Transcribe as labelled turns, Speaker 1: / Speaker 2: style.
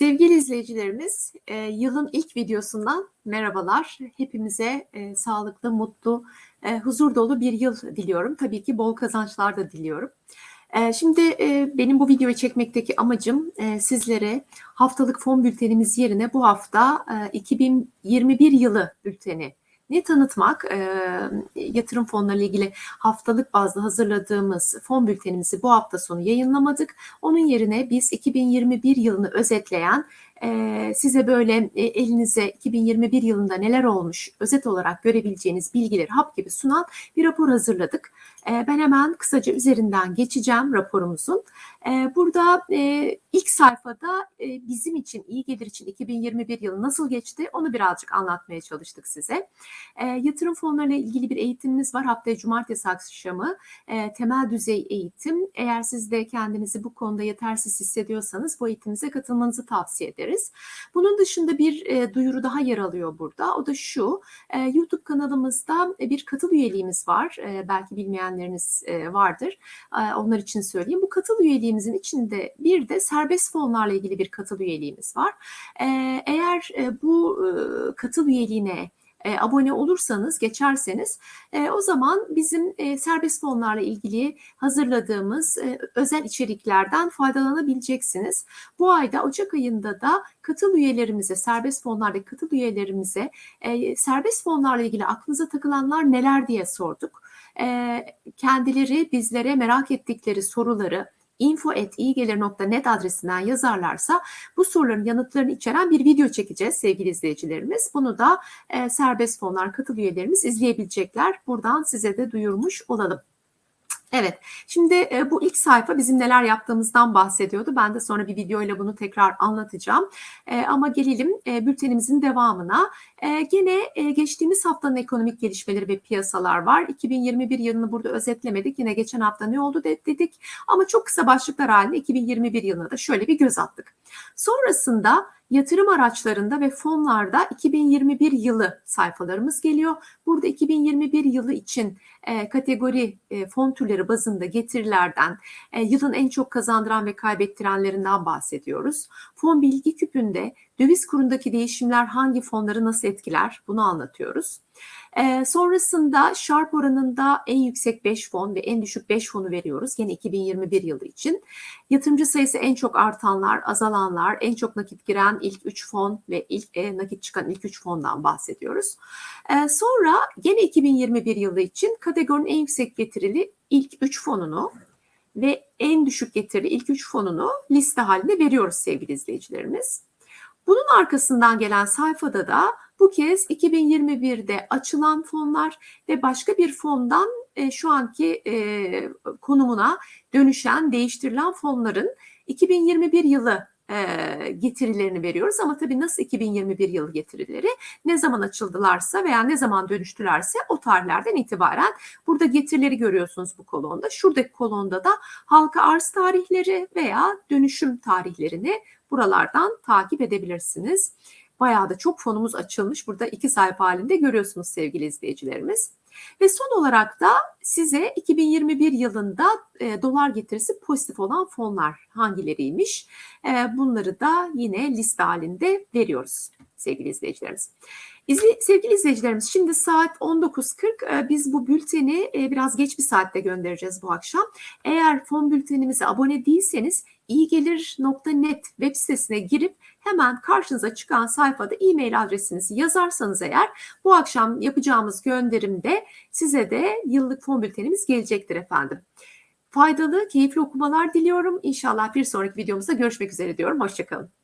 Speaker 1: Sevgili izleyicilerimiz, e, yılın ilk videosundan merhabalar. Hepimize e, sağlıklı, mutlu, e, huzur dolu bir yıl diliyorum. Tabii ki bol kazançlar da diliyorum. E, şimdi e, benim bu videoyu çekmekteki amacım e, sizlere haftalık fon bültenimiz yerine bu hafta e, 2021 yılı bülteni ne tanıtmak, e, yatırım fonları ilgili haftalık bazda hazırladığımız fon bültenimizi bu hafta sonu yayınlamadık. Onun yerine biz 2021 yılını özetleyen e, size böyle e, elinize 2021 yılında neler olmuş özet olarak görebileceğiniz bilgileri hap gibi sunan bir rapor hazırladık. E, ben hemen kısaca üzerinden geçeceğim raporumuzun. E, burada e, ilk sayfada e, bizim için iyi gelir için 2021 yılı nasıl geçti onu birazcık anlatmaya çalıştık size. E, yatırım fonlarıyla ilgili bir eğitimimiz var haftaya cumartesi akşamı e, temel düzey eğitim. Eğer siz de kendinizi bu konuda yetersiz hissediyorsanız bu eğitimimize katılmanızı tavsiye ederiz. Bunun dışında bir e, duyuru daha yer alıyor burada. O da şu e, YouTube kanalımızda bir katıl üyeliğimiz var. E, belki bilmeyenleriniz e, vardır. E, onlar için söyleyeyim. Bu katıl üyeliğimizin içinde bir de serbest fonlarla ilgili bir katıl üyeliğimiz var. E, eğer e, bu e, katıl üyeliğine e, abone olursanız, geçerseniz e, o zaman bizim e, serbest fonlarla ilgili hazırladığımız e, özel içeriklerden faydalanabileceksiniz. Bu ayda Ocak ayında da katıl üyelerimize, serbest fonlardaki katıl üyelerimize e, serbest fonlarla ilgili aklınıza takılanlar neler diye sorduk. E, kendileri bizlere merak ettikleri soruları, info.iyigelir.net adresinden yazarlarsa bu soruların yanıtlarını içeren bir video çekeceğiz sevgili izleyicilerimiz. Bunu da e, serbest fonlar katıl üyelerimiz izleyebilecekler. Buradan size de duyurmuş olalım. Evet, şimdi e, bu ilk sayfa bizim neler yaptığımızdan bahsediyordu. Ben de sonra bir videoyla bunu tekrar anlatacağım. E, ama gelelim e, bültenimizin devamına. E, gene e, geçtiğimiz haftanın ekonomik gelişmeleri ve piyasalar var. 2021 yılını burada özetlemedik. Yine geçen hafta ne oldu dedik. Ama çok kısa başlıklar halinde 2021 yılına da şöyle bir göz attık. Sonrasında yatırım araçlarında ve fonlarda 2021 yılı sayfalarımız geliyor. Burada 2021 yılı için e, kategori e, fon türleri bazında getirilerden, e, yılın en çok kazandıran ve kaybettirenlerinden bahsediyoruz. Fon bilgi küpünde döviz kurundaki değişimler hangi fonları nasıl etkiler bunu anlatıyoruz. E, sonrasında Sharp oranında en yüksek 5 fon ve en düşük 5 fonu veriyoruz. Yine 2021 yılı için. Yatırımcı sayısı en çok artanlar, azalanlar, en çok nakit giren ilk 3 fon ve ilk e, nakit çıkan ilk 3 fondan bahsediyoruz. E, sonra gene 2021 yılı için kategorinin en yüksek getirili ilk 3 fonunu ve en düşük getirili ilk 3 fonunu liste halinde veriyoruz sevgili izleyicilerimiz. Bunun arkasından gelen sayfada da bu kez 2021'de açılan fonlar ve başka bir fondan e, şu anki e, konumuna dönüşen, değiştirilen fonların 2021 yılı getirilerini veriyoruz. Ama tabii nasıl 2021 yılı getirileri ne zaman açıldılarsa veya ne zaman dönüştülerse o tarihlerden itibaren burada getirileri görüyorsunuz bu kolonda. Şuradaki kolonda da halka arz tarihleri veya dönüşüm tarihlerini buralardan takip edebilirsiniz. Bayağı da çok fonumuz açılmış. Burada iki sayfa halinde görüyorsunuz sevgili izleyicilerimiz. Ve son olarak da size 2021 yılında e, dolar getirisi pozitif olan fonlar hangileriymiş? E, bunları da yine liste halinde veriyoruz sevgili izleyicilerimiz. İzli, sevgili izleyicilerimiz şimdi saat 19.40 e, biz bu bülteni e, biraz geç bir saatte göndereceğiz bu akşam. Eğer fon bültenimize abone değilseniz iyigelir.net web sitesine girip hemen karşınıza çıkan sayfada e-mail adresinizi yazarsanız eğer bu akşam yapacağımız gönderimde size de yıllık fon bültenimiz gelecektir efendim. Faydalı, keyifli okumalar diliyorum. İnşallah bir sonraki videomuzda görüşmek üzere diyorum. Hoşçakalın.